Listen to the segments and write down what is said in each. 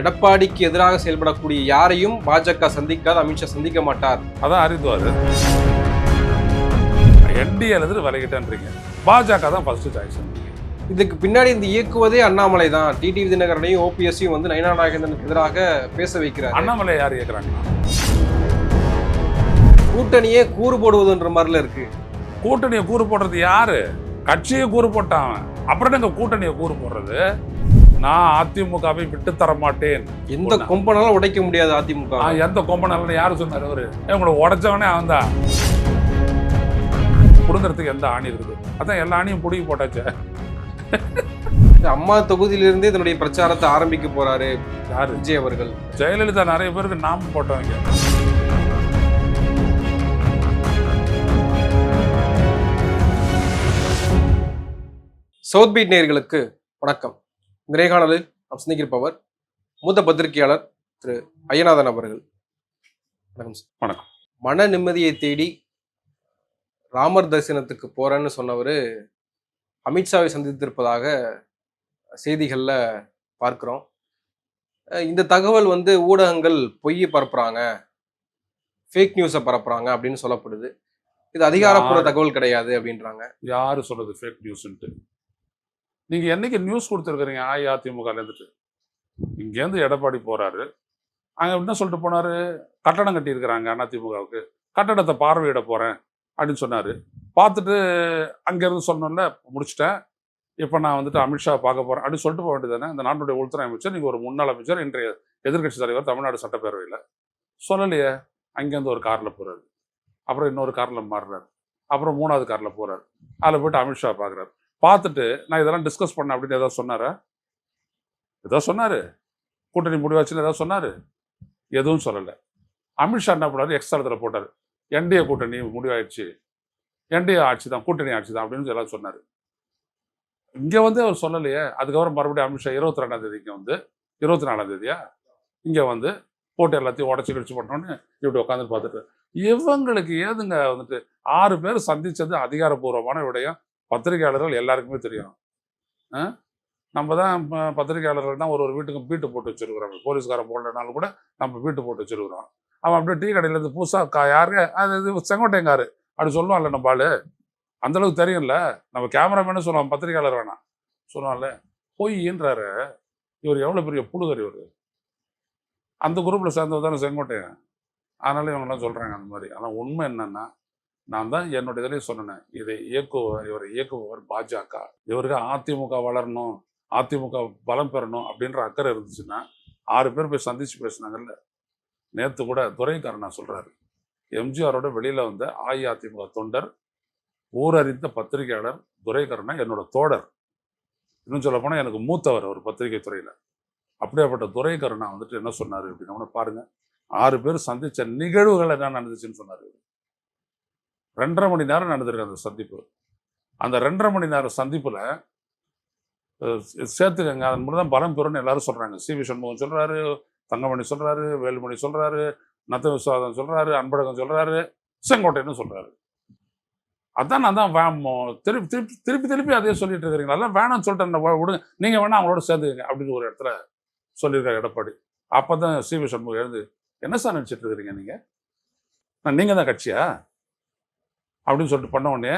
எடப்பாடிக்கு எதிராக செயல்படக்கூடிய யாரையும் பாஜக சந்திக்காது அமித்ஷா சந்திக்க மாட்டார். அதான் அறிந்துவார் என்டிஏல இருந்து விலகிட்டேன்றீங்க பாஜக தான் ஃபர்ஸ்ட் சாய்ஸ் இதுக்கு பின்னாடி இந்த இயக்குவதே அண்ணாமலை தான். டிடிவி தினகரனையும் ஓபிஎஸ்ஸையும் வந்து நயனா நாகேந்திரனுக்கு எதிராக பேச வைக்கிறார். அண்ணாமலை யார் கேட்குறாங்க கூட்டணியே கூறு போடுவதுன்ற மாதிரில இருக்கு. கூட்டணியை கூறு போடுறது யாரு? கட்சியை கூறு போட்டான். அப்புறம் எங்க கூட்டணியை கூறு போடுறது? நான் அதிமுகவை விட்டு தர மாட்டேன் எந்த கொம்பனாலும் உடைக்க முடியாது அதிமுக? எந்த கொம்பனாலும் யாரு சொன்னாரு அவரு? உங்களை உடைச்சவனே அவன் தான் புடுங்கிறதுக்கு எந்த ஆணி இருக்குது? அதான் எல்லா ஆணியும் புடுங்கி போட்டாச்சு. அம்மா தொகுதியிலிருந்தே தன்னுடைய பிரச்சாரத்தை ஆரம்பிக்க போறாரு யாரு? விஜய் அவர்கள். ஜெயலலிதா நிறைய பேருக்கு நாம போட்டவங்க. சவுத் பீட் நேயர்களுக்கு வணக்கம். இந்த நேர்காணலில் நாம் சந்திக்கிருப்பவர் மூத்த பத்திரிகையாளர் திரு ஐயநாதன் அவர்கள். வணக்கம் சார். வணக்கம். மன நிம்மதியை தேடி ராமர் தரிசனத்துக்கு போறேன்னு சொன்னவர் அமித்ஷாவை சந்தித்திருப்பதாக செய்திகளில் பார்க்கிறோம். இந்த தகவல் வந்து ஊடகங்கள் பொய்யை பரப்புறாங்க ஃபேக் நியூஸை பரப்புறாங்க அப்படின்னு சொல்லப்படுது. இது அதிகாரப்பூர்வ? தகவல் கிடையாது அப்படின்றாங்க. யாரு சொல்றது ஃபேக் நியூஸ்ன்ட்டு நீங்கள் என்னைக்கு நியூஸ் கொடுத்துருக்குறீங்க? அஇஅதிமுகல இருந்துட்டு. இங்கேருந்து எடப்பாடி போகிறாரு அங்கே என்ன சொல்லிட்டு போனாரு? கட்டடம் கட்டியிருக்கிறாங்க அதிமுகவுக்கு கட்டடத்தை பார்வையிட போகிறேன் அப்படின்னு சொன்னார். பார்த்துட்டு அங்கேருந்து சொன்னோம்ல முடிச்சிட்டேன். இப்போ நான் வந்துட்டு அமித்ஷா பார்க்க போகிறேன் அப்படின்னு சொல்லிட்டு போக வேண்டியதானே இந்த நாட்டுடைய உள்துறை அமைச்சர் நீங்கள் ஒரு முன்னாள் அமைச்சர் இன்றைய எதிர்க்கட்சி தலைவர் தமிழ்நாடு சட்டப்பேரவையில். சொல்லலையே அங்கேருந்து ஒரு காரில் போகிறாரு அப்புறம் இன்னொரு காரில் மாறுறாரு. அப்புறம் மூணாவது காரில் போகிறார் அதில் போயிட்டு அமித்ஷா பார்க்குறாரு. பார்த்துட்டு நான் இதெல்லாம் டிஸ்கஸ் பண்ணேன் அப்படின்னு ஏதாவது சொன்னாரா? ஏதோ சொன்னார். கூட்டணி முடிவாச்சுன்னு ஏதாவது சொன்னார்? எதுவும் சொல்லலை. அமித்ஷா என்ன பண்ணாரு எக்ஸ்தலத்தில் போட்டார். என்டிஏ கூட்டணி முடிவாயிடுச்சு. என்டிஏ ஆட்சி தான் கூட்டணி ஆட்சி தான் அப்படின்னு எல்லாம் சொன்னார். இங்கே வந்து அவர் சொல்லலையே. அதுக்கப்புறம் மறுபடியும் அமித்ஷா இருபத்தி ரெண்டாம் தேதி இங்கே வந்து இருபத்தி நாலாம் தேதியா? இங்கே வந்து போட்டு எல்லாத்தையும் உடச்சி கடிச்சு பண்ணோன்னு இப்படி உட்காந்து பார்த்துட்டு இவங்களுக்கு ஏதுங்க வந்துட்டு ஆறு பேர் சந்திச்சது அதிகாரப்பூர்வமான விடயம். பத்திரிகையாளர்கள் எல்லாருக்குமே தெரியும். நம்ம தான் பத்திரிகையாளர்கள் தான் ஒரு ஒரு வீட்டுக்கும் பீட்டு போட்டு வச்சுருக்குறோம். போலீஸ்காரன் போடலனாலும் கூட நம்ம பீட்டு போட்டு வச்சிருக்கிறோம். அவன் அப்படியே டீ கடையில இருந்து புதுசாக கா யாரு அது இது செங்கோட்டையங்காரு. அப்படி சொல்லுவான்ல நம்ம ஆளு. அந்த அளவுக்கு தெரியும்ல. நம்ம கேமராமேனு சொல்லுவான் பத்திரிகையாளர் வேணாம் சொல்லுவான்ல பொய்ன்றாரு இவர் எவ்வளோ பெரிய புழுகர் இவர்? அந்த குரூப்பில் சேர்ந்தவர் தானே செங்கோட்டையன். அதனால இவங்கெல்லாம் சொல்கிறாங்க அந்த மாதிரி. ஆனால் உண்மை என்னன்னா நான் தான் என்னுடைய இதிலே சொன்னேன் இதை இயக்குபவர் இவரை இயக்குபவர் பாஜக. இவருக்கு அதிமுக வளரணும் அதிமுக பலம் பெறணும் அப்படின்ற அக்கறை இருந்துச்சுன்னா ஆறு பேர் போய் சந்திச்சு பேசினாங்கல்ல. நேற்று கூட துரைக்கருணா சொல்றாரு எம்ஜிஆரோட வெளியில வந்த அஇஅதிமுக தொண்டர் ஊரறிந்த பத்திரிகையாளர் துரைக்கரனா என்னோட தோழர். இன்னும் சொல்ல போனால் எனக்கு மூத்தவர் அவர் பத்திரிகை துறையில். அப்படியாப்பட்ட துரைக்கரனா வந்துட்டு என்ன சொன்னார் அப்படின்னா பாருங்க ஆறு பேர் சந்திச்ச நிகழ்வுகள் என்ன நடந்துச்சுன்னு சொன்னார் ரெண்டரை மணி நேரம் நடந்திருக்கு அந்த சந்திப்பு. அந்த ரெண்டரை மணி நேரம் சந்திப்பில் சேர்த்துக்கங்க. அதன் மூலம் தான் பலம் பெறும்னு எல்லாரும் சொல்கிறாங்க சி. வி. சண்முகம் சொல்கிறாரு தங்கமணி சொல்கிறாரு வேலுமணி சொல்கிறாரு நத்த விஸ்வாதம் சொல்கிறாரு அன்பழகன் சொல்கிறாரு செங்கோட்டைன்னு சொல்கிறாரு அதான் நான் தான் திருப்பி திருப்பி திருப்பி திருப்பி அதே சொல்லிட்டு இருக்கிறீங்களா எல்லாம் வேணாம்னு சொல்லிட்டு விடுங்க நீங்கள் வேணா அவங்களோட சேர்ந்துக்கங்க அப்படின்னு ஒரு இடத்துல சொல்லியிருக்காரு எடப்பாடி. அப்பதான் சி. வி. சண்முகம் எழுந்து என்ன சார் நினச்சிட்டு இருக்கிறீங்க நீங்கள் நான் தான் கட்சியா? அப்படின்னு சொல்லிட்டு பண்ண உடனே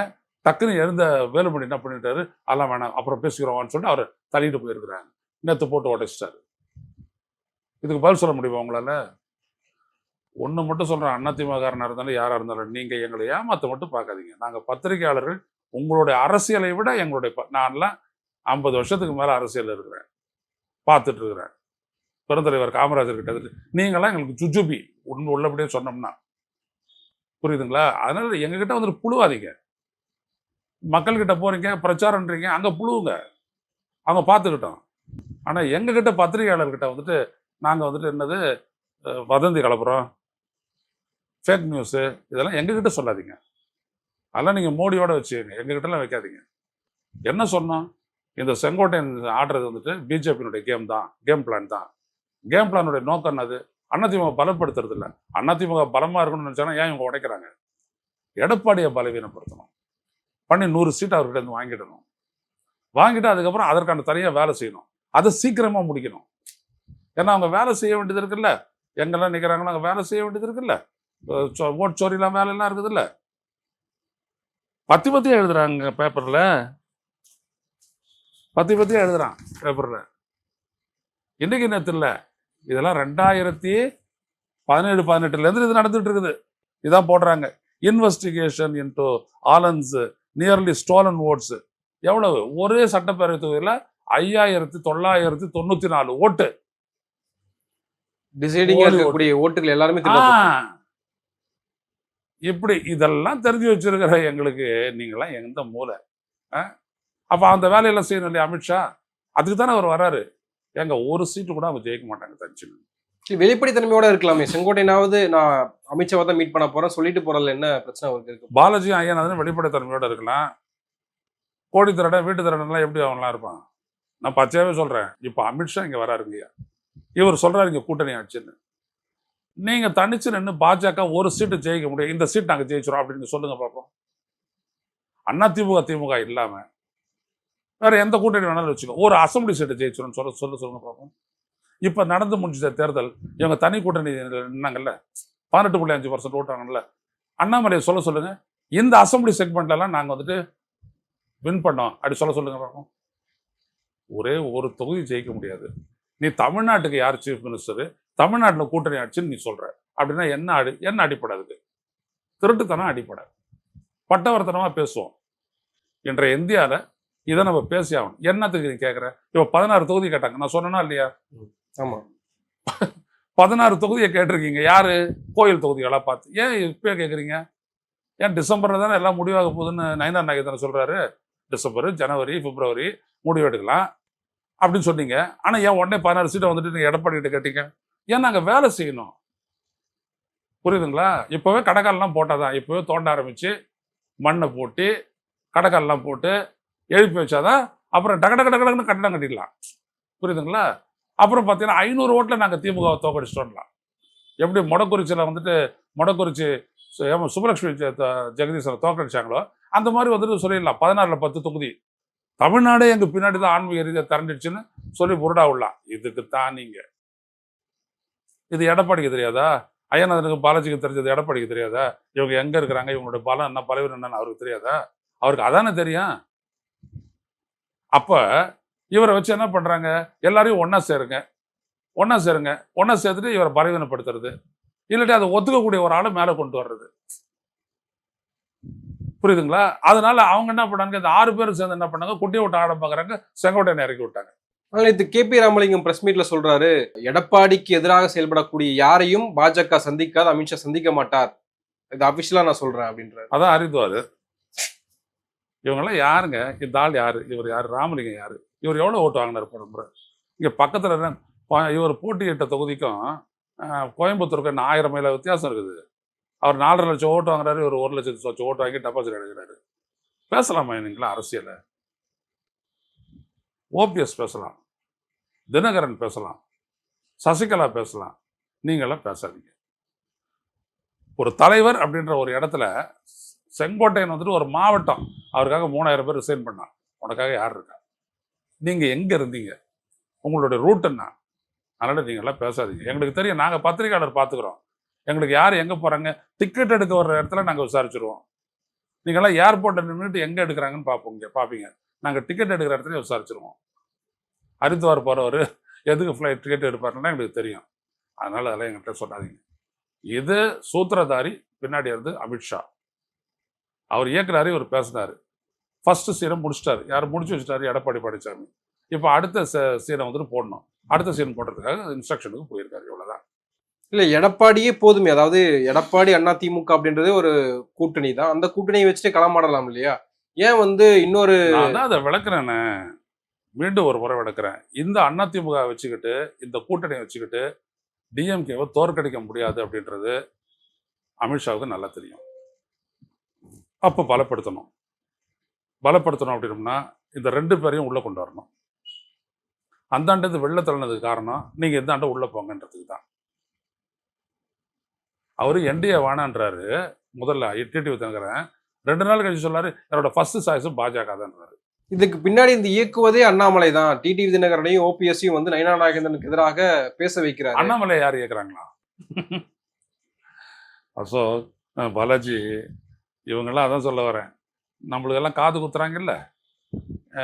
டக்குன்னு எழுந்த வேலுமணி என்ன பண்ணிட்டாரு? அதெல்லாம் வேணாம் அப்புறம் பேசிக்கிறோம்னு சொல்லிட்டு அவர் தள்ளிட்டு போயிருக்கிறாங்க நேற்று போட்டு உடைச்சிட்டாரு. இதுக்கு பதில் சொல்ல முடியுமா உங்களால? ஒன்று மட்டும் சொல்கிறேன் அதிமுககாரனாக இருந்தாலும் யாராக இருந்தாலும் நீங்கள் எங்களை ஏமாற்ற மட்டும் பார்க்காதீங்க. நாங்கள் பத்திரிகையாளர்கள். உங்களுடைய அரசியலை விட எங்களுடைய ப- நான்லாம் ஐம்பது வருஷத்துக்கு மேலே அரசியல் இருக்கிறேன். பார்த்துட்டு இருக்கிறேன். பெருந்தலைவர் காமராஜர் கிட்ட நீங்களாம் எங்களுக்கு சுஜுபி உண்மை உள்ளபடியே சொன்னோம்னா புரியுதுங்களா? அதனால எங்ககிட்ட வந்துட்டு புழுவாதீங்க. மக்கள்கிட்ட போறீங்க பிரச்சாரம்ன்றீங்க அங்க புழுவுங்க. அவங்க பார்த்துக்கிட்டோம். ஆனால் எங்ககிட்ட பத்திரிகையாளர்கிட்ட வந்துட்டு நாங்கள் வந்துட்டு என்னது வதந்தி கலப்புறோம். ஃபேக் நியூஸு இதெல்லாம் எங்ககிட்ட சொல்லாதீங்க. அதெல்லாம் நீங்கள் மோடியோட வச்சுக்கோங்க. எங்ககிட்டலாம் வைக்காதீங்க. என்ன சொன்னோம்? இந்த செங்கோட்டையன் ஆடுறது வந்துட்டு பிஜேபியினுடைய கேம் தான் கேம் பிளான் தான். கேம் பிளானுடைய நோக்கம் என்னது? அதிமுக பலப்படுத்துறது இல்லை அதிமுக பலமாக இருக்கணும்னு நினைச்சாங்கன்னா ஏன் இவங்க உடைக்கிறாங்க? எடப்பாடியை பலவீனப்படுத்தணும். பண்ணி நூறு சீட் அவர்கிட்ட இருந்து வாங்கிடணும். வாங்கிட்டு அதுக்கப்புறம் அதற்கான தனியாக வேலை செய்யணும். அதை சீக்கிரமாக முடிக்கணும். ஏன்னா அவங்க வேலை செய்ய வேண்டியது இருக்குல்ல. எங்கெல்லாம் நிற்கிறாங்களோ அங்கே வேலை செய்ய வேண்டியது இருக்குல்ல. ஓட் சோரிலாம் வேலையெல்லாம் இருக்குதுல்ல. பத்தி பத்தியா எழுதுறாங்க பேப்பரில். பத்தி பத்தியா எழுதுறான் பேப்பரில். இன்றைக்கு நேரத்தில் இதெல்லாம் ரெண்டாயிரத்தி பதினேழு பதினெட்டுல இருந்து இது நடந்துட்டு இருக்குது. இதான் போடுறாங்க. இன்வெஸ்டிகேஷன் இன்டு ஆலன்ஸ் நியர்லி ஸ்டோலன் ஓட்ஸ் எவ்வளவு? ஒரே சட்டப்பேரவை தொகுதியில் ஐயாயிரத்தி தொள்ளாயிரத்தி தொண்ணூத்தி நாலு ஓட்டு. டிசைடிங்கா ஓடி இருக்கக்கூடிய ஓட்டுகள் எல்லாருமே இப்படி இதெல்லாம் தெரிஞ்சு வச்சிருக்கிற எங்களுக்கு நீங்களாம் எந்த ஆ? அப்ப அந்த வேலையெல்லாம் செய்யணும் இல்லையா அமித்ஷா? அதுக்கு தானே அவர் வராரு எங்க ஒரு சீட்டு கூட அவங்க ஜெயிக்க மாட்டாங்க தனிச்சு சரி, வெளிப்படைத்தன்மையோட இருக்கலாமே. செங்கோட்டையனாவது நான் அமித்ஷாவை தான் மீட் பண்ண போறேன். சொல்லிட்டு போறதுல என்ன பிரச்சனை அவருக்கு இருக்கு? பாலாஜி ஐயனாதன் வெளிப்படைத்தன்மையோட இருக்கலாம். கோடி திருடன் வீட்டு திருடன்லாம் எப்படி அவன்லாம் இருப்பான்? நான் பச்சையாவே சொல்றேன். இப்போ அமித்ஷா இங்க வராருங்கய்யா இவர் சொல்றாரு இங்க கூட்டணி ஆச்சுன்னு. நீங்க தனிச்சு நின்று பாஜக ஒரு சீட்டு ஜெயிக்க முடியும். இந்த சீட் நாங்க ஜெயிச்சிரோம் அப்படின்னு சொல்லுங்க பார்ப்போம் அண்ணா திமுக திமுக இல்லாம. வேறு எந்த கூட்டணி வேணாலும் வச்சுக்கோ. ஒரு அசம்பிளி சீட்டு ஜெயிச்சிரும். சொல்ல சொல்ல சொல்லுங்க பார்ப்போம் இப்போ நடந்து முடிஞ்ச தேர்தல். இவங்க தனி கூட்டணி நின்னாங்கல்ல? பதினெட்டு புள்ளி அஞ்சு பர்சன்ட் ஓட்டாங்கல்ல? அண்ணாமலையை சொல்ல சொல்லுங்கள் இந்த அசம்பிளி செக்மெண்ட்லலாம் நாங்கள் வந்துட்டு வின் பண்ணோம். அப்படி சொல்ல சொல்லுங்க பார்ப்போம் ஒரே ஒரு தொகுதி ஜெயிக்க முடியாது. நீ தமிழ்நாட்டுக்கு யார் சீஃப் மினிஸ்டரு தமிழ்நாட்டில் கூட்டணி ஆச்சுன்னு நீ சொல்கிற அப்படின்னா என்ன அடி என்ன அடிப்படை அதுக்கு? திருட்டுத்தனம் அடிப்படை. பட்டவர்த்தனமாக பேசுவோம். இன்றைய இந்தியாவில் இதை நம்ம பேசி ஆகணும் என்னத்துக்கு நீ கேட்குற இப்போ பதினாறு தொகுதி கேட்டாங்க. நான் சொன்னேனா இல்லையா? ஆமா. பதினாறு தொகுதியை கேட்டிருக்கீங்க. யாரு? கோயில் தொகுதிகளா பார்த்து. ஏன் இப்போ கேட்குறீங்க ஏன் டிசம்பர்ல தானே எல்லாம் முடிவாக போகுதுன்னு நயனார் நாயகன் சொல்றாரு. டிசம்பர் ஜனவரி பிப்ரவரி முடிவு எடுக்கலாம் அப்படின்னு சொன்னீங்க. ஆனா ஏன் உடனே பதினாறு சீட்டை வந்துட்டு நீங்க எடப்பாடி கிட்ட கேட்டீங்க? ஏன் நாங்க வேலை செய்யணும்? புரியுதுங்களா? இப்போவே கடைக்காலெல்லாம் போட்டாதான். இப்போவே தோண்ட ஆரம்பிச்சு மண்ணை போட்டு கடைக்காலெல்லாம் போட்டு எழுப்பி வச்சாதான் அப்புறம் டக டக டக்குன்னு கட்டணம் கட்டிடலாம். புரியுதுங்களா? அப்புறம் பார்த்தீங்கன்னா ஐநூறு ஓட்டில் நாங்கள் திமுகவை தோக்கடிச்சிட்டோம்லாம். எப்படி மொடக்குறிச்சியில் வந்துட்டு மொடக்குறிச்சி சு- ஏமா சுப்பலட்சுமி ஜெகதீஸ்வரர் தோக்கடிச்சாங்களோ அந்த மாதிரி வந்துட்டு சொல்லிடலாம். பதினாறில் பத்து தொகுதி. தமிழ்நாடே எங்கள் பின்னாடி தான் ஆன்மீக ரீதியாக திரண்டுடுச்சுன்னு சொல்லி புருடா விடலாம் இதுக்கு தான் நீங்க. இது எடப்பாடிக்கு தெரியாதா? ஐயநாதனுக்கு பாலாஜிக்கு தெரிஞ்சது எடப்பாடிக்கு தெரியாதா? இவங்க எங்க இருக்கிறாங்க? இவங்களோட பலம் என்ன பலவீனம் என்னன்னு அவருக்கு தெரியாதா? அவருக்கு அதானே தெரியும். அப்ப இவரை வச்சு என்ன பண்றாங்க? எல்லாரையும் ஒண்ணா சேருங்க. ஒண்ணா சேருங்க. ஒண்ணா சேர்த்துட்டு இவரை பலவீனப்படுத்துறது. இல்லாட்டி அதை ஒத்துக்கக்கூடிய ஒரு ஆளை மேல கொண்டு வர்றது. புரியுதுங்களா? அதனால அவங்க என்ன பண்ணாங்க? இந்த ஆறு பேர் சேர்ந்து என்ன பண்ணாங்க? குட்டியை விட்டு ஆட பாக்குறாங்க செங்கோட்டையனை இறக்கி விட்டாங்க. இது கே பி ராமலிங்கம் பிரஸ் மீட்ல சொல்றாரு. எடப்பாடிக்கு எதிராக செயல்படக்கூடிய யாரையும் பாஜக சந்திக்காது அமித்ஷா சந்திக்க மாட்டார். இது அபிஷியலா நான் சொல்றேன் அப்படின்றாரு. அதான் அறிந்துவாரு இவங்கெல்லாம் யாருங்க? இந்த ஆள் யார்? இவர் யார்? ராமலிங்கம் யார்? இவர் எவ்வளோ ஓட்டு வாங்கினார் போன முறை? பக்கத்தில் இவர் போட்டியிட்ட தொகுதிக்கும் கோயம்புத்தூருக்கு என்ன ஆயிரம் மைல வித்தியாசம் இருக்குது. அவர் நாலரை லட்சம் ஓட்டு வாங்குறாரு இவர் ஒரு லட்சத்து லட்சம் ஓட்டு வாங்கி டெபாசிட் எடுக்கிறாரு. பேசலாமா நீங்களா அரசியலை? ஓபிஎஸ் பேசலாம். தினகரன் பேசலாம். சசிகலா பேசலாம். நீங்களாம் பேசாதீங்க. ஒரு தலைவர் அப்படின்ற ஒரு இடத்துல செங்கோட்டையன் வந்துட்டு ஒரு மாவட்டம். அவருக்காக மூணாயிரம் பேர் ரிசைன் பண்ணான் உனக்காக யார் இருக்கா? நீங்கள் எங்கே இருந்தீங்க? உங்களுடைய ரூட் என்ன? அதனால் நீங்க எல்லாம் பேசாதீங்க. எங்களுக்கு தெரியும் நாங்கள் பத்திரிகையாளர் பார்த்துக்குறோம் எங்களுக்கு யார் எங்கே போகிறாங்க டிக்கெட் எடுக்க வர்ற இடத்துல நாங்கள் விசாரிச்சிருவோம். நீங்கெல்லாம் ஏர்போர்ட்டில் நின்றுட்டு எங்கே எடுக்கிறாங்கன்னு பார்ப்போங்க பார்ப்பீங்க நாங்கள் டிக்கெட் எடுக்கிற இடத்துல விசாரிச்சிருவோம். ஹரித்வார் போகிறவர் எதுக்கு ஃப்ளைட் டிக்கெட் எடுப்பாருன்னா எங்களுக்கு தெரியும். அதனால் அதெல்லாம் எங்கள்கிட்ட சொல்லாதீங்க இது சூத்திரதாரி பின்னாடி இருந்து அமித்ஷா. அவர் இயக்குறாரு இவர் பேசினாரு. ஃபர்ஸ்ட் சீனை முடிச்சிட்டாரு. யார் முடிச்சு வச்சுட்டாரு? எடப்பாடி பழனிசாமி இப்போ அடுத்த சீனை வந்துட்டு போடணும். அடுத்த சீன் போடுறதுக்காக இன்ஸ்ட்ரக்ஷனுக்கு போயிருக்காரு. இவ்வளவுதான். இல்ல எடப்பாடியே போதுமே. அதாவது எடப்பாடி அண்ணா திமுக அப்படின்றது ஒரு கூட்டணி தான். அந்த கூட்டணியை வச்சுட்டு களமாடலாம் இல்லையா? ஏன் வந்து இன்னொரு நான் அதை விளக்குறேனே. மீண்டும் ஒரு முறை விளக்குறேன். இந்த அதிமுக வச்சுக்கிட்டு இந்த கூட்டணியை வச்சுக்கிட்டு டிஎம்கேவை தோற்கடிக்க முடியாது அப்படின்றது அமித்ஷாவுக்கு நல்லா தெரியும். அப்போ பலப்படுத்தணும். பலப்படுத்தணும் அப்படின்னம்னா இந்த ரெண்டு பேரையும் உள்ள கொண்டு வரணும். அந்தாண்டது வெளில தள்ளினதுக்கு காரணம் நீங்க எந்தாண்ட உள்ள போங்கன்றதுக்கு தான். அவரு என்டிஏ வானான்றாரு. முதல்ல டிடிவி தங்குறேன் ரெண்டு நாள் கழிச்சு சொல்லாரு என்னோட ஃபர்ஸ்ட் சாய்ஸும் பாஜக தான்றாரு இதுக்கு பின்னாடி இந்த இயக்குவதே அண்ணாமலை தான். டிடிவி தினகரனையும் ஓபிஎஸ்ஸையும் வந்து நயனா நாகேந்திரனுக்கு எதிராக பேச வைக்கிறாரு. அண்ணாமலை யார் கேட்குறாங்களா அசோக் பாலாஜி இவங்கெல்லாம் அதான் சொல்ல வரேன். நம்மளுக்கெல்லாம் காது குத்துறாங்கல்ல?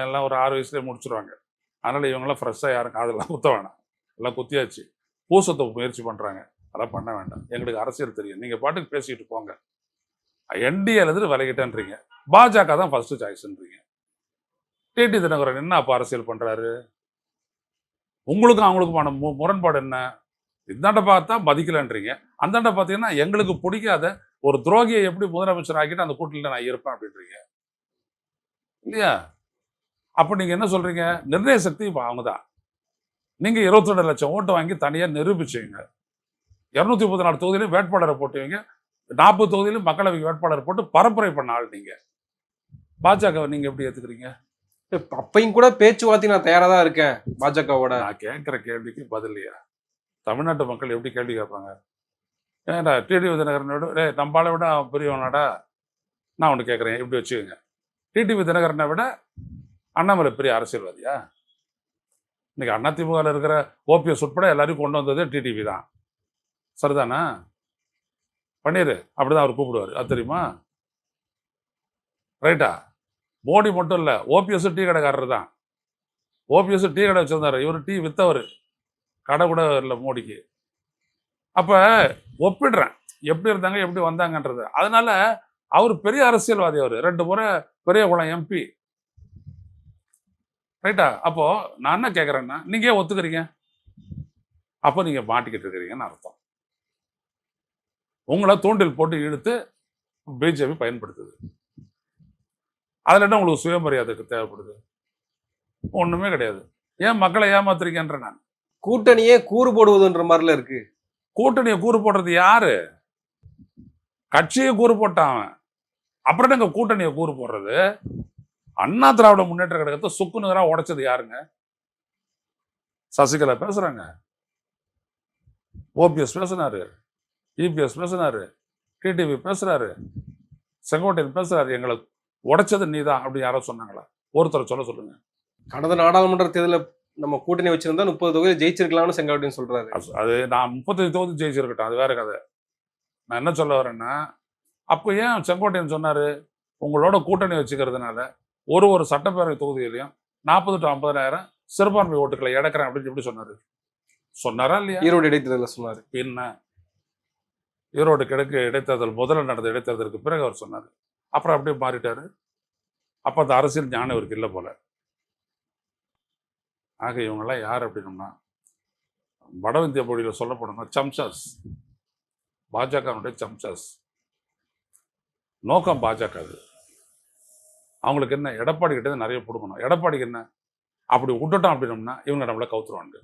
எல்லாம் ஒரு ஆறு வயசுலேயே முடிச்சுருவாங்க. அதனால் இவங்கெல்லாம் ஃப்ரெஷ்ஷாக யாரும் காதெல்லாம் குத்த வேணாம். எல்லாம் குத்தியாச்சு. பூசத்தை முயற்சி பண்ணுறாங்க அதெல்லாம் பண்ண வேண்டாம். எங்களுக்கு அரசியல் தெரியும். நீங்கள் பாட்டுக்கு பேசிக்கிட்டு போங்க. என்டிஏல இருந்து விலகிட்டேன்றீங்க. பாஜக தான் ஃபஸ்ட்டு சாய்ஸ்ன்றீங்க டிடி தினகரன் என்ன அப்போ அரசியல் பண்ணுறாரு உங்களுக்கும் அவங்களுக்குமான மு முரண்பாடு என்ன? இந்தாண்ட பார்த்தா மதிக்கலன்றீங்க. அந்தாண்ட பார்த்தீங்கன்னா எங்களுக்கு பிடிக்காத ஒரு துரோகியை எப்படி முதலமைச்சர் ஆக்கிட்டு அந்த கூட்டணியில் நான் இருப்பேன் அப்படின்றீங்க. இல்லையா? அப்போ நீங்கள் என்ன சொல்றீங்க? நிர்ணய சக்தி இப்போ அவங்க தான் நீங்கள் இருபத்தி ரெண்டு லட்சம் ஓட்டு வாங்கி தனியாக நிரூபிச்சீங்க. இரநூத்தி முப்பத்தி நாலு தொகுதியிலும் வேட்பாளரை போட்டுவீங்க நாற்பது தொகுதியிலும் மக்களவைக்கு வேட்பாளர் போட்டு பரப்புரை பண்ண ஆள் நீங்க. பாஜகவை நீங்க எப்படி ஏத்துக்கிறீங்க? அப்பையும் கூட பேச்சுவார்த்தை நான் தயாரா தான் இருக்கேன் பாஜகவோட. நான் கேட்குற கேள்விக்கு பதில்லையா தமிழ்நாட்டு மக்கள் எப்படி கேள்வி கேட்பாங்க? ஏன்டா டிடி தினகரனோட டேய் நம்மளை விட அவன் பெரியவனாடா. நான் ஒன்று கேட்குறேன் இப்படி வச்சுக்கோங்க. டிடிவி தினகரனை விட அண்ணாமலை பெரிய அரசியல்வாதியா? இன்னைக்கு அதிமுகவில் இருக்கிற ஓபிஎஸ் உட்பட எல்லாரையும் கொண்டு வந்ததே டிடிவி தான். சரிதானா? பன்னீர் அப்படிதான் அவர் கூப்பிடுவார். அது தெரியுமா? ரைட்டா? மோடி மட்டும் இல்லை ஓபிஎஸ் டீ கடைக்காரர் தான். ஓபிஎஸ் டீ கடை வச்சிருந்தாரு. இவர் டீ வித்தவர். கடை கூட இல்லை மோடிக்கு. அப்ப ஒப்பிடுறேன். எப்படி இருந்தாங்க எப்படி வந்தாங்கன்றது. அதனால அவர் பெரிய அரசியல்வாதி அவர். ரெண்டு முறை பெரிய குளம் எம்பி ரைட்டா அப்போ நான் என்ன கேட்குறேன்னா நீங்க ஏன் ஒத்துக்கிறீங்க? அப்போ நீங்க மாட்டிக்கிட்டு இருக்கிறீங்கன்னு அர்த்தம். உங்களை தூண்டில் போட்டு இழுத்து பிஜேபி பயன்படுத்துது. அதில் என்ன உங்களுக்கு சுயமரியாதைக்கு தேவைப்படுது? ஒண்ணுமே கிடையாது. ஏன் மக்களை ஏமாத்துறீங்கன்ற நான். கூட்டணியே கூறு போடுவதுன்ற மாதிரில இருக்கு. கூட்டணியை கூறு போடுறது யாரு? கட்சியை கூறு போட்டான் அப்புறம் எங்க கூட்டணியை கூறு போடுறது? அண்ணா திராவிட முன்னேற்ற கழகத்தை சுக்கு நூறா உடைச்சது யாருங்க? சசிகலா பேசுறாங்க. ஓபிஎஸ் பேசுனாரு. இபிஎஸ் பேசுனாரு. டிடிவி பேசுறாரு. செங்கோட்டையன் பேசுறாரு. எங்களை உடைச்சது நீதான் அப்படின்னு யாரோ சொன்னாங்களா? ஒருத்தரை சொல்ல சொல்லுங்க. கடந்த நாடாளுமன்ற தேர்தலில் நம்ம கூட்டணி வச்சிருந்தா முப்பது தொகுதி ஜெயிச்சிருக்கலாம்னு செங்கோட்டையன் சொல்றாரு. அது- நான் முப்பத்தஞ்சு தொகுதி ஜெயிச்சிருக்கட்டும் அது வேற கதை. நான் என்ன சொல்ல வரேன்னா அப்போ ஏன் செங்கோட்டையன் சொன்னாரு உங்களோட கூட்டணி வச்சுக்கிறதுனால ஒரு ஒரு சட்டப்பேரவை தொகுதியிலையும் நாற்பது டு ஐம்பதாயிரம் சிறுபான்மை ஓட்டுகளை இழக்கிறேன் அப்படின்னு எப்படி சொன்னாரு. சொன்னாரா இல்லையா? ஈரோடு இடைத்தேர்தலில் சொன்னாரு. பின்ன ஈரோடு கிழக்கு இடைத்தேர்தல் முதல்ல நடந்த இடைத்தேர்தலுக்கு பிறகு அவர் சொன்னார். அப்புறம் அப்படியே மாறிட்டாரு. அப்போ அந்த அரசியல் ஞானம் இவருக்கு இல்லை போல. ஆக இவங்கெல்லாம் யார் அப்படின்னோம்னா வட இந்திய மொழியில் சொல்ல சம்சாஸ். பாஜகனுடைய சம்சாஸ். நோக்கம் பாஜக அது. அவங்களுக்கு என்ன எடப்பாடி கிட்ட நிறைய கொடுக்கணும் எடப்பாடிக்கு என்ன அப்படி விட்டுட்டோம் அப்படின்னோம்னா இவங்க நம்மளை கவுத்துருவாங்க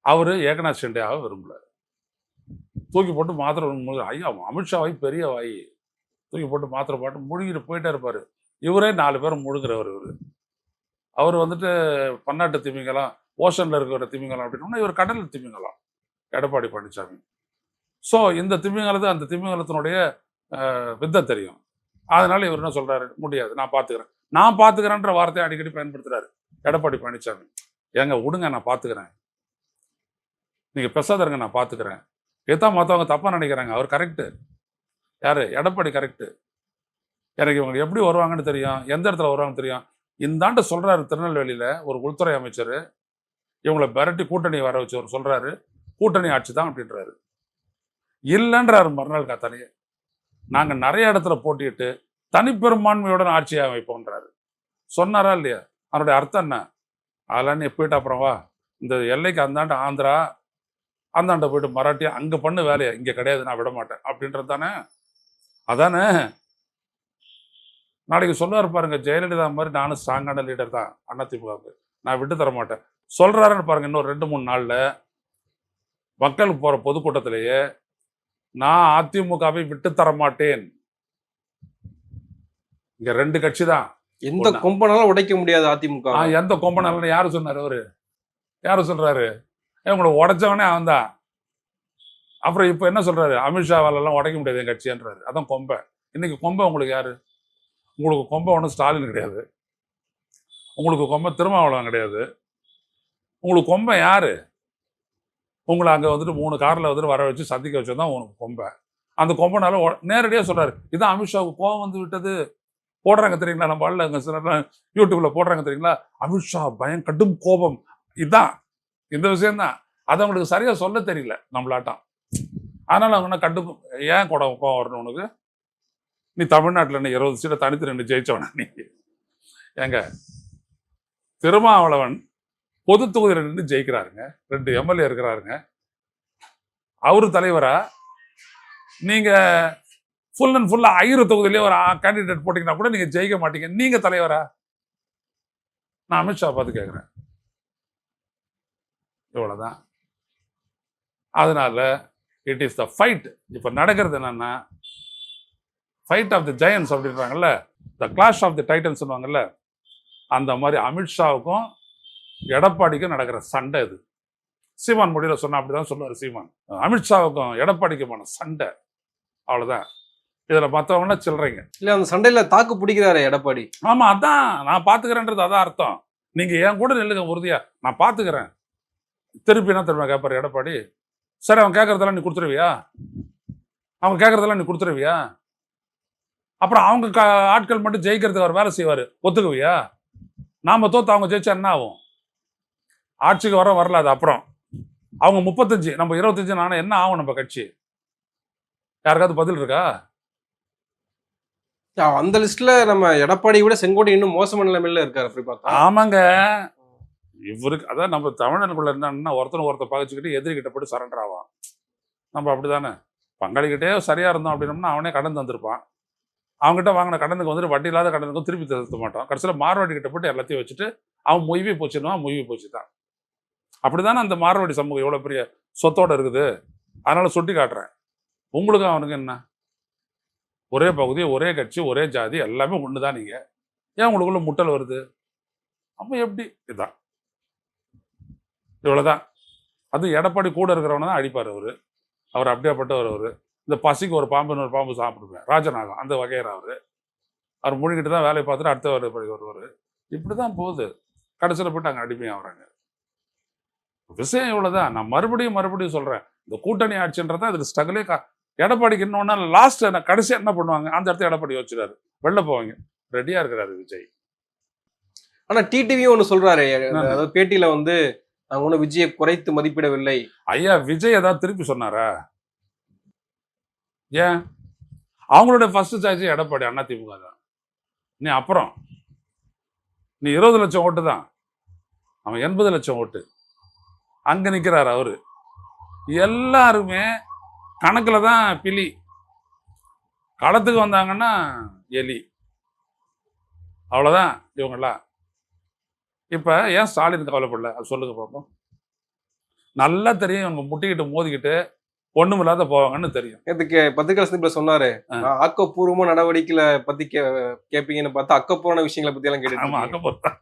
அவர் ஏகநாத் ஷிண்டேவை விரும்பல. தூக்கி போட்டு மாத்திரை முழு- ஐயா அமித்ஷா வாய் பெரிய வாய் தூக்கி போட்டு மாத்திரை போட்டு முழுகிட்டு போயிட்டே இருப்பார். இவரே நாலு பேர் முழுங்குறவர் இவர். அவர் வந்துட்டு பன்னாட்டு திமிங்கலம் ஓஷன்ல இருக்கிற திமிங்கலம் அப்படின்னா இவர் கடல் திமிங்கலம் எடப்பாடி பழனிசாமி ஸோ இந்த திமிங்கலத்தை அந்த திமிங்கலத்தினுடைய வித்தம் வித்தை தெரியும். அதனால இவர் என்ன சொல்றாரு? முடியாது. நான் பார்த்துக்கிறேன் நான் பார்த்துக்கிறேன்ற வார்த்தையை அடிக்கடி பயன்படுத்துறாரு எடப்பாடி பழனிசாமி ஏங்க விடுங்க நான் பார்த்துக்கிறேன் நீங்க பெசாதருங்க நான் பார்த்துக்கிறேன் இதான் மற்றவங்க தப்பா நினைக்கிறாங்க. அவர் கரெக்டு யாரு? எடப்பாடி கரெக்டு எனக்கு இவங்க எப்படி வருவாங்கன்னு தெரியும்? எந்த இடத்துல வருவாங்கன்னு தெரியும்? இந்தாண்ட சொல்கிறாரு திருநெல்வேலியில் ஒரு உள்துறை அமைச்சர். இவங்களை மிரட்டி கூட்டணி வர வச்சவர் சொல்கிறாரு கூட்டணி ஆட்சி தான் அப்படின்றாரு. இல்லைன்றாரு மறுநாள் காத்தாலேயே நாங்கள் நிறைய இடத்துல போட்டிட்டு தனிப்பெரும்பான்மையுடன் ஆட்சியை அமைப்போன்றாரு சொன்னாரா இல்லையா? அவருடைய அர்த்தம் என்ன? அதெல்லாம் நீ போயிட்டு அப்புறம் வா. இந்த எல்லைக்கு அந்தாண்ட ஆந்திரா அந்தாண்ட போயிட்டு மராட்டியா அங்கே பண்ணு வேலையை. இங்கே கிடையாது நான் விட மாட்டேன். அப்படின்றது தானே? அதானே? நாளைக்கு சொல்லுவார் பாருங்க ஜெயலலிதா மாதிரி நானும் ஸ்ட்ராங்கான லீடர் தான் அதிமுகவுக்கு நான் விட்டு தர மாட்டேன். சொல்றாருன்னு பாருங்க இன்னும் ரெண்டு மூணு நாள்ல மக்கள் போற பொதுக்கூட்டத்திலேயே நான் அதிமுகவை விட்டு தர மாட்டேன். இங்க ரெண்டு கட்சி தான். எந்த. கொம்பனாலும் உடைக்க முடியாது அதிமுக. எந்த கொம்பனாலும் யாரு சொன்னாரு அவரு? யாரு சொல்றாரு? உங்களை உடைச்சவனே அவன் தான். அப்புறம் இப்ப என்ன சொல்றாரு? அமித்ஷாவால எல்லாம் உடைக்க முடியாது என் கட்சின்றாரு. அதான் கொம்பை. இன்னைக்கு கொம்பை உங்களுக்கு யாரு? உங்களுக்கு கொம்பை ஒன்றும் ஸ்டாலின் கிடையாது. உங்களுக்கு கொம்பை திருமாவளவன் கிடையாது. உங்களுக்கு கொம்பை யார்? உங்களை அங்கே வந்துட்டு மூணு காரில் வந்துட்டு வர வச்சு சந்திக்க வச்சது தான் உனக்கு கொம்பை. அந்த கொம்பனால நேரடியாக சொல்கிறாரு இதான் அமித்ஷாவுக்கு கோவம் வந்து விட்டது. போடுறாங்க தெரியுங்களா? நம்ம ஆள்ல அங்கே சிலர்லாம் யூடியூப்பில் போடுறாங்க தெரியுங்களா? அமித்ஷா பயம் கடும் கோபம். இதுதான் இந்த விஷயம்தான். அது அவங்களுக்கு சரியாக சொல்ல தெரியல நம்மளாட்டம். அதனால் அவங்க என்ன கண்டு ஏன் கூட கோவம் வரணும் உனக்கு? நீ தமிழ்நாட்டில் என்ன இருபது சீட்டை தனித்து ரெண்டு ஜெயிச்சவனா நீ? ஏங்க திருமாவளவன் பொது தொகுதியில் நின்று ஜெயிக்கிறாருங்க. ரெண்டு எம்எல்ஏ இருக்கிறாருங்க. அவரு தலைவரா? நீங்க ஃபுல் அண்ட் ஃபுல்லா ஆயிர தொகுதியிலே ஒரு கேண்டிடேட் போட்டீங்கன்னா கூட நீங்க ஜெயிக்க மாட்டீங்க. நீங்க தலைவரா? நான் அமித்ஷா பார்த்து கேட்குறேன் இவ்வளவுதான். அதனால இட் இஸ் த ஃபைட் இப்போ நடக்கிறது என்னன்னா fight of the giants அப்படின்றாங்கல்ல? The clash of the titans சொல்லுவாங்கல்ல? அந்த மாதிரி அமித்ஷாவுக்கும் எடப்பாடிக்கும் நடக்கிற சண்டை இது சீமான் மொழியில சொன்னா அப்படிதான் சொல்லுவார் சீமான். அமித்ஷாவுக்கும் எடப்பாடிக்குமான சண்டை. அவ்வளவுதான். இதுல மற்றவங்கன்னா சில்லறைங்க. இல்ல அந்த சண்டையில தாக்கு பிடிக்கிறாரு எடப்பாடி. ஆமா அதான். நான் பாத்துக்கிறேன்றது அதான் அர்த்தம். நீங்க என் கூட நில்லுங்க உறுதியா. நான் பாத்துக்கிறேன். திருப்பி என்ன தெரியுமா கேட்பாரு எடப்பாடி? சரி அவன் கேட்கறதெல்லாம் நீ கொடுத்துருவியா? அவங்க கேட்கறதெல்லாம் நீ கொடுத்துருவியா? அப்புறம் அவங்க க- ஆட்கள் மட்டும் ஜெயிக்கிறதுக்கு அவர் வேலை செய்வாரு. ஒத்துக்குவியா? நாம தோத்து அவங்க ஜெயிச்சா என்ன ஆகும்? ஆட்சிக்கு வர வரல அது அப்புறம். அவங்க முப்பத்தஞ்சு நம்ம இருபத்தஞ்சு நானே என்ன ஆகும் நம்ம கட்சி? யாருக்காவது பதில் இருக்கா? அந்த லிஸ்ட்ல நம்ம எடப்பாடி விட செங்கோட்டை இன்னும் மோசமான நிலைமையில இருக்காரு அப்படி பார்த்தா. ஆமாங்க. இவருக்கு அதான் நம்ம தமிழனுக்குள்ள என்னன்னா ஒருத்தனை ஒருத்த பகைச்சுக்கிட்டு எதிரிகிட்ட போட்டு சரண்டர் ஆவான். நம்ம அப்படிதானே. பங்காளிக்கிட்டே சரியா இருந்தோம் அப்படின்னம்னா அவனே கடன் தந்திருப்பான். அவங்ககிட்ட வாங்கின கடனுக்கு வந்துட்டு வட்டி இல்லாத கடனுக்கும் திருப்பி செலுத்த மாட்டோம். கடைசியில் மார்வாடி கிட்ட போட்டு எல்லாத்தையும் வச்சுட்டு அவன் மொய்வி போச்சுன்னா மொய்வி போச்சு தான் அப்படி தானே அந்த மார்வாடி சமூகம் எவ்வளோ பெரிய சொத்தோடு இருக்குது? அதனால் சுட்டி காட்டுறேன். உங்களுக்கும் அவனுக்கு என்ன? ஒரே பகுதி ஒரே கட்சி ஒரே ஜாதி எல்லாமே ஒன்று தான் நீங்கள் ஏன் உங்களுக்குள்ள முட்டல் வருது? அப்போ எப்படி? இதுதான் இவ்வளோதான் அது எடப்பாடி கூட இருக்கிறவன தான் அடிப்பார் அவர். அவர் அப்படியாப்பட்டவர் அவர். இந்த பசிக்கு ஒரு பாம்பு ஒரு பாம்பு சாப்பிடுவேன். ராஜநாகம் அந்த வகையர் அவரு. அவர் முழுங்கிட்டு தான் வேலையை பார்த்துட்டு அடுத்த வேலை படி வருவார். இப்படி தான் போகுது. கடைசியில் போயிட்டு அங்கே அடிமையாகிறாங்க விஷயம் இவ்வளவுதான். நான் மறுபடியும் மறுபடியும் சொல்றேன். இந்த கூட்டணி ஆட்சின்றதான் இதுக்கு ஸ்ட்ரகிளே கா எடப்பாடிக்கு இன்னொன்னா லாஸ்ட் என்ன கடைசி என்ன பண்ணுவாங்க? அந்த இடத்த எடப்பாடி வச்சுறாரு வெளில போவாங்க. ரெடியா இருக்கிறாரு விஜய். ஆனா டிடிவியும் ஒண்ணு சொல்றாரு. என்ன? அதாவது பேட்டியில வந்து நாங்க ஒன்னும் விஜயை குறைத்து மதிப்பிடவில்லை. ஐயா விஜய் ஏதாவது திருப்பி சொன்னாரா? ஏன்? அவங்களோட ஃபர்ஸ்ட் சாய்ஸ் எடப்பாடி அண்ணா திமுக தான். நீ அப்புறம். நீ இருபது லட்சம் ஓட்டு தான். அவன் எண்பது லட்சம் ஓட்டு. அங்கே நிற்கிறார் அவரு. எல்லாருமே கணக்கில் தான் பிலி. களத்துக்கு வந்தாங்கன்னா எலி. அவ்வளோதான் இவங்களாம் இப்போ ஏன் ஸ்டாலின் கவலைப்படல? அது சொல்லுங்க பார்ப்போம் நல்லா தெரியும் இவங்க முட்டிக்கிட்டு மோதிக்கிட்டு ஒண்ணும் இல்லாத போவாங்கன்னு தெரியும். நேத்துக்கு பத்திரிகை சொன்னாரு. ஆக்கப்பூர்வமா நடவடிக்கையில பத்தி கே கேட்பீங்கன்னு பார்த்தா அக்கப்பூர்வமான விஷயங்களை பத்தி எல்லாம் ஆமா கேட்டு அங்க போறா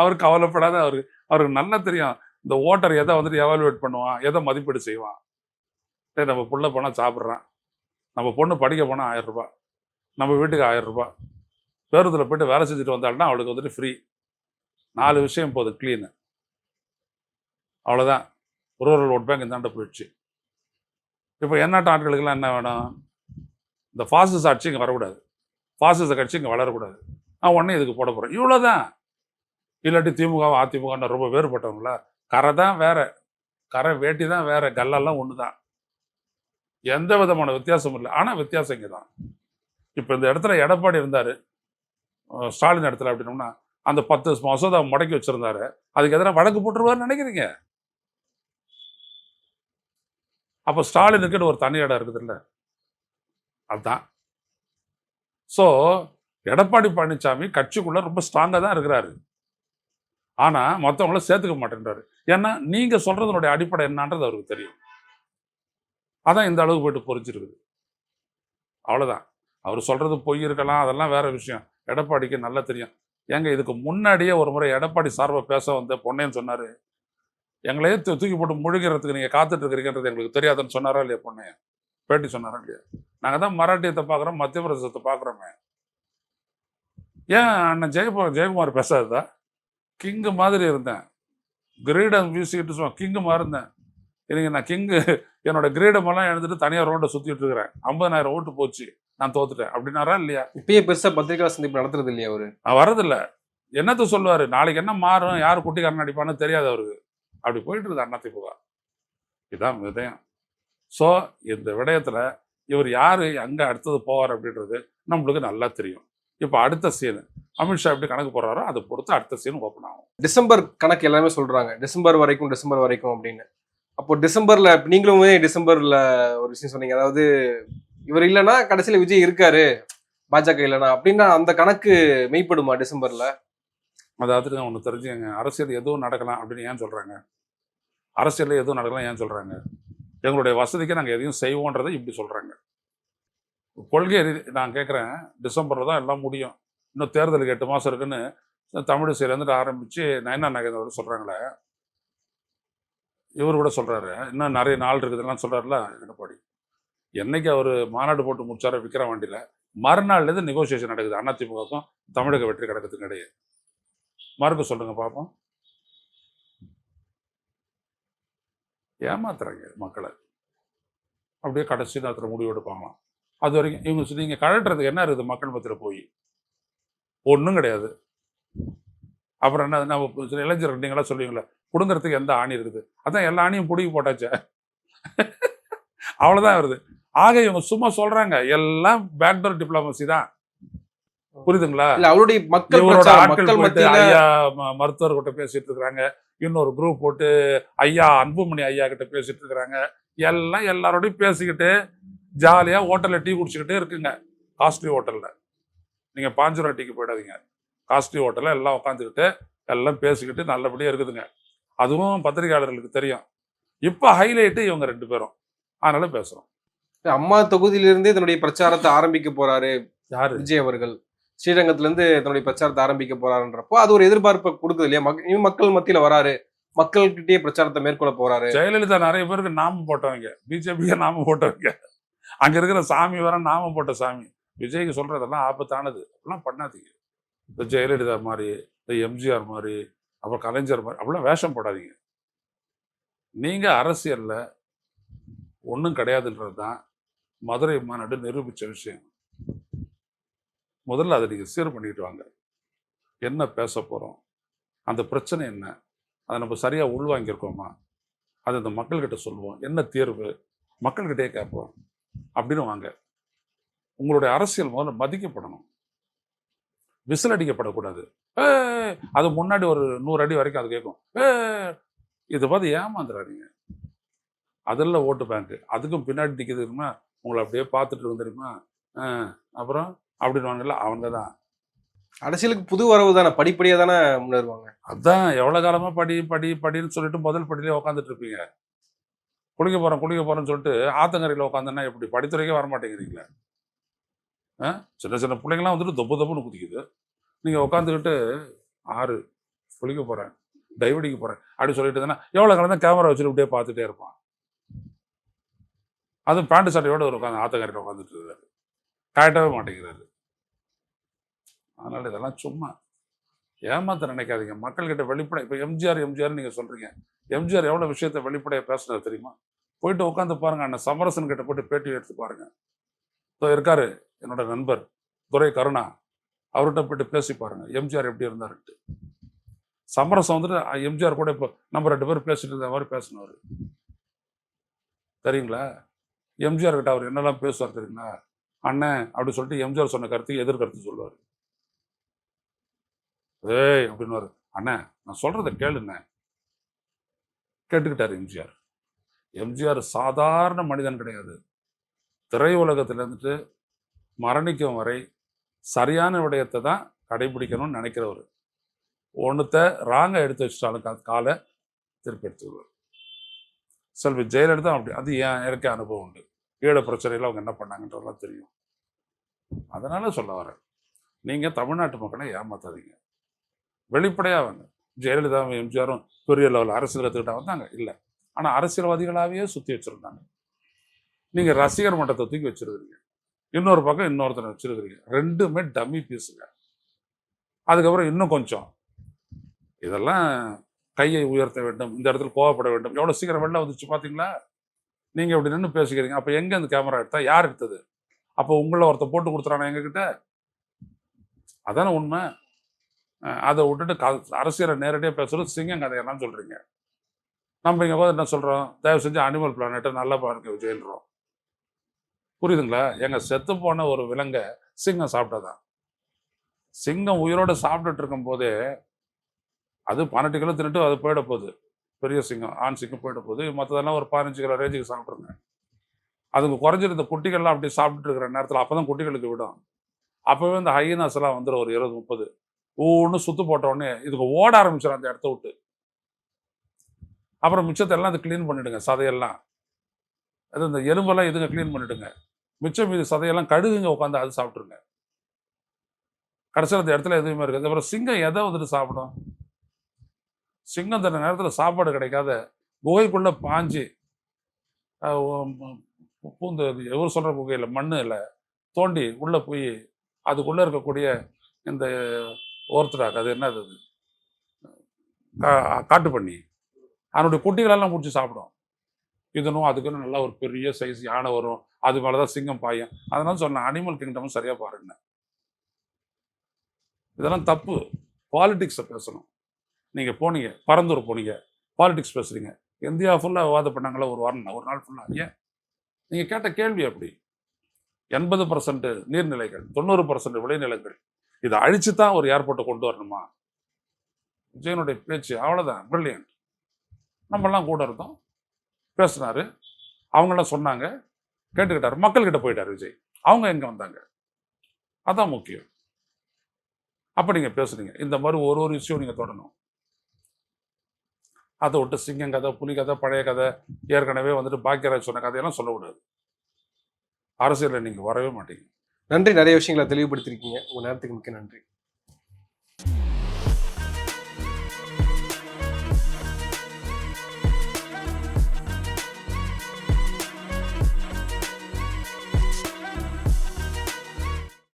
அவரு கவலைப்படாத அவரு அவருக்கு நல்லா தெரியும். இந்த ஓட்டர் எதை வந்துட்டு எவாலுவேட் பண்ணுவான் எதை மதிப்பீடு செய்வான். டேய் நம்ம புள்ள போனா சாப்பிட்றான். நம்ம பொண்ணு படிக்க போனா ஆயிரம் ரூபாய். நம்ம வீட்டுக்கு ஆயிரம் ரூபாய். பேருந்துல போயிட்டு வேலை செஞ்சுட்டு வந்தாள்னா அவளுக்கு வந்துட்டு ஃப்ரீ நாலு விஷயம் போதும் க்ளீனு அவ்வளோதான் ரூரல் ஓட் பேங்க் இந்தாண்ட போயிடுச்சு. இப்போ எந்நாட்டு ஆட்களுக்கெல்லாம் என்ன வேணும்? இந்த ஃபாசிஸ் ஆட்சி இங்கே வரக்கூடாது. ஃபாசிச கட்சி இங்கே வளரக்கூடாது. நான் உடனே இதுக்கு போட போகிறேன் இவ்வளோதான் இல்லாட்டி திமுக அதிமுக ரொம்ப வேறுபட்டவங்கள? கரை தான் வேற. கரை வேட்டி தான் வேற. கல்லெல்லாம் ஒன்று தான் எந்த விதமான வித்தியாசமும் இல்லை. ஆனால் வித்தியாசம் இங்கே தான் இப்போ இந்த இடத்துல எடப்பாடி இருந்தார். ஸ்டாலின் இடத்துல அப்படின்னோம்னா அந்த பத்து மசோதா முடக்கி வச்சுருந்தாரு. அதுக்கு எதிராக வழக்கு போட்டுருவாருன்னு நினைக்கிறீங்க? அப்போ ஸ்டாலினுக்குன்னு ஒரு தனி இடம் இருக்குது இல்லை அதுதான் ஸோ எடப்பாடி பழனிசாமி கட்சிக்குள்ளே ரொம்ப ஸ்ட்ராங்காக தான் இருக்கிறாரு. ஆனால் மற்றவங்கள சேர்த்துக்க மாட்டேன்றாரு. ஏன்னா நீங்கள் சொல்கிறதுனுடைய அடிப்படை என்னன்றது அவருக்கு தெரியும். அதான் இந்த அளவுக்கு போயிட்டு பொறிச்சிருக்குது அவ்வளோதான் அவர் சொல்கிறது பொய் இருக்கலாம் அதெல்லாம் வேற விஷயம். எடப்பாடிக்கு நல்லா தெரியும். ஏங்க இதுக்கு முன்னாடியே ஒரு முறை எடப்பாடி சார்பாக பேச வந்த பொன்னேன்னு சொன்னார். எங்களையே தூ- தூக்கி போட்டு முழுகிறதுக்கு நீங்க காத்துட்டு இருக்கிறீங்கன்றது எங்களுக்கு தெரியாதுன்னு சொன்னாரா இல்லையா பொண்ணே? பேட்டி சொன்னாரா இல்லையா? நாங்க தான் மராட்டியத்தை பார்க்குறோம் மத்திய பிரதேசத்தை பார்க்குறோமே ஏன் அண்ணன் ஜெயகுமார் ஜெயக்குமார் பேசாததா? கிங்கு மாதிரி இருந்தேன். கிரீடம் வீசிக்கிட்டு சும்மா கிங்கு மாதிரி இருந்தேன். எனக்கு நான் கிங்கு என்னோட கிரீடம் எல்லாம் எழுந்துட்டு தனியாக ரோட்டை சுற்றிட்டு இருக்கிறேன். ஐம்பதாயிரம் ஓட்டு போச்சு நான் தோத்துட்டேன். அப்படின்னாரா இல்லையா? இப்பயே பெருசா பத்திரிகை சந்திப்பு நடத்துறது இல்லையா அவரு? நான் வரதில்ல என்னத்த சொல்லுவாரு? நாளைக்கு என்ன மாறும்? யார் குட்டிக்காரன் அடிப்பான்னு தெரியாது அவருக்கு. அப்படி போயிட்டு இருக்குது அண்ணா திமுக இதுதான் விதயம். ஸோ இந்த விடயத்தில் இவர் யார் எங்கே அடுத்தது போவார் அப்படின்றது நம்மளுக்கு நல்லா தெரியும். இப்போ அடுத்த சீனு அமித்ஷா எப்படி கணக்கு போடுறாரோ அதை பொறுத்து அடுத்த சீன் ஓப்பன் ஆகும். டிசம்பர் கணக்கு எல்லாமே சொல்கிறாங்க டிசம்பர் வரைக்கும் டிசம்பர் வரைக்கும் அப்படின்னு. அப்போ டிசம்பரில் நீங்களும் நீங்களுமே ஒரு விஷயம் சொன்னீங்க. அதாவது இவர் இல்லைன்னா கடைசியில் விஜய் இருக்காரு பாஜக இல்லைன்னா அப்படின்னா அந்த கணக்கு மெய்ப்படுமா டிசம்பரில்? அதாவது ஒன்று தெரிஞ்சுங்க அரசியல் எதுவும் நடக்கலாம் அப்படின்னு ஏன் சொல்றாங்க? அரசியலில் எதுவும் நடக்கலாம் ஏன் சொல்றாங்க? எங்களுடைய வசதிக்கு நாங்கள் எதையும் செய்வோன்றதை இப்படி சொல்றாங்க. கொள்கை ரீதி நான் கேட்குறேன் டிசம்பரில் தான் எல்லாம் முடியும். இன்னும் தேர்தலுக்கு எட்டு மாதம் இருக்குன்னு தமிழிசையிலேருந்து ஆரம்பித்து நயனா நகேந்திரோட சொல்கிறாங்களே இவர் கூட சொல்கிறாரு இன்னும் நிறைய நாள் இருக்குதுலாம் சொல்கிறாருல எடப்பாடி. என்னைக்கு அவர் மாநாடு போட்டு முடிச்சாரோ விக்கிரவாண்டியில் மறுநாள்லேருந்து நெகோசியேஷன் நடக்குது. அதிமுகவுக்கும் தமிழக வெற்றி கழகத்துக்கும் இடையே. மறுக்க சொல்லுங்க பார்ப்போம் ஏமாத்துறாங்க மக்களை. அப்படியே கடைசி நேரத்தில் முடிவு எடுப்பாங்களாம் அது வரைக்கும் இவங்க சொல்லி நீங்கள் கழட்டுறதுக்கு என்ன இருக்குது? மக்கள் மத்தியில் போய். ஒன்றும் கிடையாது. அப்புறம் என்ன நம்ம சில இளைஞர் நீங்களாம் சொல்லுவீங்களே பிடுங்கிறதுக்கு எந்த ஆணி இருக்குது? அதான் எல்லா ஆணியும் பிடுங்கி போட்டாச்சே. அவ்வளோதான் வருது. ஆக இவங்க சும்மா சொல்கிறாங்க எல்லாம் பேக்டோர் டிப்ளமசி தான். புரியுதுங்களா? இல்ல அவருடைய மக்கள் இவரோட ஆட்கள் போயிட்டு ஐயா மருத்துவர்கிட்ட பேசிட்டு இருக்கிறாங்க. இன்னொரு குரூப் போட்டு ஐயா அன்புமணி ஐயா கிட்ட பேசிட்டு இருக்கிறாங்க. எல்லாம் எல்லாரோடையும் பேசிக்கிட்டு ஜாலியா ஹோட்டல்ல டீ குடிச்சுக்கிட்டே இருக்குங்க. காஸ்ட்லி ஹோட்டல்ல நீங்க பாஞ்சு ரூபா டீக்கு போயிடாதீங்க. காஸ்ட்லி ஹோட்டல்ல எல்லாம் உட்காந்துக்கிட்டு எல்லாம் பேசிக்கிட்டு நல்லபடியா இருக்குதுங்க. அதுவும் பத்திரிகையாளர்களுக்கு தெரியும். இப்போ ஹைலைட்டு இவங்க ரெண்டு பேரும். அதனால பேசுறோம். அம்மா தொகுதியிலிருந்தே தன்னுடைய பிரச்சாரத்தை ஆரம்பிக்க போறாரு யாரு? விஜய் அவர்கள். ஸ்ரீரங்கத்துல இருந்து தன்னுடைய பிரச்சாரத்தை ஆரம்பிக்க போறாருன்றப்போ அது ஒரு எதிர்பார்ப்பை கொடுக்குது இல்லையா? மக்- மக்கள் மத்தியில வராரு. மக்கள்கிட்டயே பிரச்சாரத்தை மேற்கொள்ள போறாரு. ஜெயலலிதா நிறைய பேருக்கு நாம போட்டவங்க. பிஜேபியை நாமம் போட்டவங்க. அங்க இருக்கிற சாமி வர நாம போட்ட சாமி. விஜய்க்கு சொல்றதெல்லாம் ஆபத்தானது. அப்படிலாம் பண்ணாதீங்க. இந்த ஜெயலலிதா மாதிரி இந்த எம்ஜிஆர் மாதிரி அப்புறம் கலைஞர் மாதிரி அப்படிலாம் வேஷம் போடாதீங்க. நீங்க அரசியல்ல ஒன்றும் கிடையாதுன்றது தான் மதுரை மாநாடு நிரூபிச்ச விஷயம். முதல்ல அதை நீங்கள் சீர் பண்ணிட்டு வாங்க. என்ன பேச போகிறோம் அந்த பிரச்சனை என்ன? அதை நம்ம சரியாக உள்வாங்கியிருக்கோமா? அதை இந்த மக்கள்கிட்ட சொல்லுவோம். என்ன தீர்வு? மக்கள்கிட்டயே கேட்போம். அப்படின்னு வாங்க. உங்களுடைய அரசியல் முதல்ல மதிக்கப்படணும். விசில் அடிக்கப்படக்கூடாது. ஏ அது முன்னாடி ஒரு நூறு அடி வரைக்கும் அது கேட்கும். ஏ இதை பார்த்து ஏமாந்துடாதீங்க அதெல்லாம் ஓட்டு பேங்க். அதுக்கும் பின்னாடி நிற்கிது தெரியுமா? உங்களை அப்படியே பார்த்துட்டு இருக்கு தெரியுமா? ஆ, அப்புறம்? அப்படின்னு அவங்க தான் அரசியலுக்கு புது வரவு தானே படிப்படியா தானே முன்னேறுவாங்க. அதான் எவ்வளோ காலமாக படி படி படின்னு சொல்லிட்டு முதல் படியிலே உட்காந்துட்டு இருப்பீங்க. குளிக்க போகிறோம் குளிக்க போகிறோம்னு சொல்லிட்டு ஆத்தங்கரையில் உட்காந்துன்னா எப்படி? படித்துறைக்கே வர மாட்டேங்கிறீங்களே ஆ? சின்ன சின்ன பிள்ளைங்களாம் வந்துட்டு தொப்பு தொப்புன்னு குதிக்குது. நீங்கள் உட்காந்துக்கிட்டு ஆறு குளிக்க போகிறேன் டைவடிக்க போகிறேன் அப்படி சொல்லிட்டு இருந்தா எவ்வளோ காலம் தான் கேமரா வச்சுட்டு அப்படியே பார்த்துட்டே இருப்பான். அதுவும் பேண்ட் சட்டையோட ஒரு உட்காந்து ஆத்தங்கரையில் உட்காந்துட்டு இருக்காரு. காட்டவே மாட்டேங்கிறாரு. அதனால இதெல்லாம் சும்மா ஏமாத்த நினைக்காதீங்க. மக்கள்கிட்ட வெளிப்படை இப்போ எம்ஜிஆர் எம்ஜிஆர் நீங்க சொல்றீங்க. எம்ஜிஆர் எவ்வளவு விஷயத்த வெளிப்படையாக பேசுனது தெரியுமா? போயிட்டு உட்காந்து பாருங்க அண்ணன் சமரசன் கிட்ட போயிட்டு பேட்டி எடுத்து பாருங்க. இப்போ இருக்காரு என்னோட நண்பர் துரை கருணா. அவர்கிட்ட போயிட்டு பேசி பாருங்க எம்ஜிஆர் எப்படி இருந்தாருன்ட்டு. சமரசம் வந்துட்டு எம்ஜிஆர் கூட இப்போ நம்ம ரெண்டு பேரும் பேசிட்டு இருந்த மாதிரி பேசினவர். தெரியுங்களா? எம்ஜிஆர் கிட்ட அவர் என்னெல்லாம் பேசுவார் தெரியுங்களா? அண்ணன் அப்படி சொல்லிட்டு எம்ஜிஆர் சொன்ன கருத்துக்கு எதிர்கருத்து சொல்லுவார். ஏய் அப்படின்னுவாரு. அண்ணா நான் சொல்றதை கேளுண்ண. கேட்டுக்கிட்டாரு எம்ஜிஆர். எம்ஜிஆர் சாதாரண மனிதன் கிடையாது. திரையுலகத்துல இருந்துட்டு மரணிக்கும் வரை சரியான விடயத்தை தான் கடைபிடிக்கணும்னு நினைக்கிறவர். ஒன்றுத்த ராங்கை எடுத்து வச்சிட்டாலும் காலை திருப்பி எடுத்துருவார் செல்வி ஜெயலலிதா அப்படி. அது ஏன் இயற்கை அனுபவம் உண்டு. ஈழ பிரச்சனையில் அவங்க என்ன பண்ணாங்கன்றதெல்லாம் தெரியும். அதனால சொல்ல வரேன். நீங்கள் தமிழ்நாட்டு மக்களை ஏமாத்தாதீங்க. வெளிப்படையாக வந்து ஜெயலலிதாவும் எம்ஜிஆரும் பெரிய லெவல் அரசியல் கற்றுக்கிட்டா வந்தாங்க. இல்லை. ஆனால் அரசியல்வாதிகளாகவே சுற்றி வச்சுருந்தாங்க. நீங்கள் ரசிகர் மன்றத்தை தூக்கி வச்சிருக்கிறீங்க. இன்னொரு பக்கம் இன்னொருத்தனை வச்சிருக்கிறீங்க. ரெண்டுமே டம்மி பீஸுங்க அதுக்கப்புறம் இன்னும் கொஞ்சம். இதெல்லாம் கையை உயர்த்த வேண்டும். இந்த இடத்துல கோவப்பட வேண்டும். எவ்வளோ சீக்கிரம் வெளில வந்துச்சு பார்த்தீங்களா நீங்கள் இப்படி நின்று பேசிக்கிறீங்க. அப்போ எங்கே அந்த கேமரா எடுத்தா? யார் எடுத்தது? அப்போ உங்களை ஒருத்த போட்டு கொடுத்துறானா எங்ககிட்ட? அதானே உண்மை. அதை விட்டுட்டு க- அரசியலை நேரடியாக பேசுகிறது சிங்கம் கதையெல்லாம் சொல்கிறீங்க நம்ம இங்கே போது என்ன சொல்கிறோம் தயவு செஞ்சு அனிமல் பிளானெட்டை நல்லா பாருங்க விஜயன்றோம். புரியுதுங்களா? எங்கள் செத்து போன ஒரு விலங்கை சிங்கம் சாப்பிட்டதான் சிங்கம் உயிரோடு சாப்பிட்டுட்டு இருக்கும்போதே அது பன்னெண்டு கிலோ தின்னுட்டு அது போயிட போகுது. பெரிய சிங்கம் ஆண் சிங்கம் போயிட போகுது. மற்றதெல்லாம் ஒரு பதினஞ்சு கிலோ ரேஞ்சுக்கு சாப்பிட்ருங்க. அதுக்கு குறைஞ்சிருந்த குட்டிகள்லாம் அப்படி சாப்பிட்டுட்டு இருக்கிற நேரத்தில் அப்போ தான் குட்டிகளுக்கு விடும். அப்போவே இந்த ஹைனாஸ் எல்லாம் வந்துடும் ஒரு இருபது முப்பது. ஒவ்வொன்று சுத்து போட்ட இதுக்கு ஓட ஆரம்பிச்சிடும் அந்த இடத்த விட்டு. அப்புறம் மிச்சத்தை எல்லாம் அது க்ளீன் பண்ணிடுங்க சதையெல்லாம். அது இந்த எலும்பெல்லாம் இதுங்க க்ளீன் பண்ணிடுங்க? மிச்சம் மீது சதையெல்லாம் கழுகுங்க உட்காந்து அது சாப்பிட்ருங்க கடைசியில் அந்த இடத்துல எதுவுமே இருக்காது. அப்புறம் சிங்கம் எதை வந்துட்டு சாப்பிடும்? சிங்கம் தன்ன நேரத்தில் சாப்பாடு கிடைக்காத குகைக்குள்ளே பாஞ்சு பூந்து எவர் சொல்கிற குகையில்? மண் இல்லை. தோண்டி உள்ளே போய் அதுக்குள்ளே இருக்கக்கூடிய இந்த ஓர்த்தடாக் அது என்னது? அது காட்டு பண்ணி. அதனுடைய குட்டிகளெல்லாம் பிடிச்சி சாப்பிடும். இதனும் அதுக்குன்னு நல்லா ஒரு பெரிய சைஸ் யானை வரும். அது மேலே தான் சிங்கம் பாயும். அதனால சொன்னேன் அனிமல் கிங்டம் சரியாக பாருங்க இதெல்லாம் தப்பு. பாலிடிக்ஸை பேசணும். நீங்கள் போனீங்க பரந்தூர் போனீங்க பாலிடிக்ஸ் பேசுறீங்க. இந்தியா ஃபுல்லாக விவாதம் பண்ணாங்களா ஒரு வாரம் ஒரு நாள் ஃபுல்லாக ஏன்? நீங்கள் கேட்ட கேள்வி அப்படி. எண்பது பர்சன்ட் நீர்நிலைகள் தொண்ணூறு பர்சன்ட் விளைநிலங்கள். இதை அழிச்சு தான் ஒரு ஏர்போர்ட்டை கொண்டு வரணுமா? விஜயனுடைய பேச்சு அவ்வளோதான் பிரில்லியன்ட் நம்மெல்லாம் கூட இருந்தோம். பேசினாரு. அவங்களாம் சொன்னாங்க. கேட்டுக்கிட்டாரு. மக்கள்கிட்ட போயிட்டார் விஜய். அவங்க எங்கே வந்தாங்க? அதான் முக்கியம். அப்போ நீங்கள் பேசுறீங்க இந்த மாதிரி ஒரு ஒரு விஷயம் நீங்கள் தொடணும். அதை விட்டு சிங்கம் கதை புலி கதை பழைய கதை ஏற்கனவே வந்துட்டு பாக்கியராஜ் சொன்ன கதையெல்லாம் சொல்லக்கூடாது. அரசியலில் நீங்கள் வரவே மாட்டீங்க. நன்றி. நிறைய விஷயங்களை தெளிவுபடுத்திருக்கீங்க. உங்க நேரத்துக்கு மிக்க நன்றி.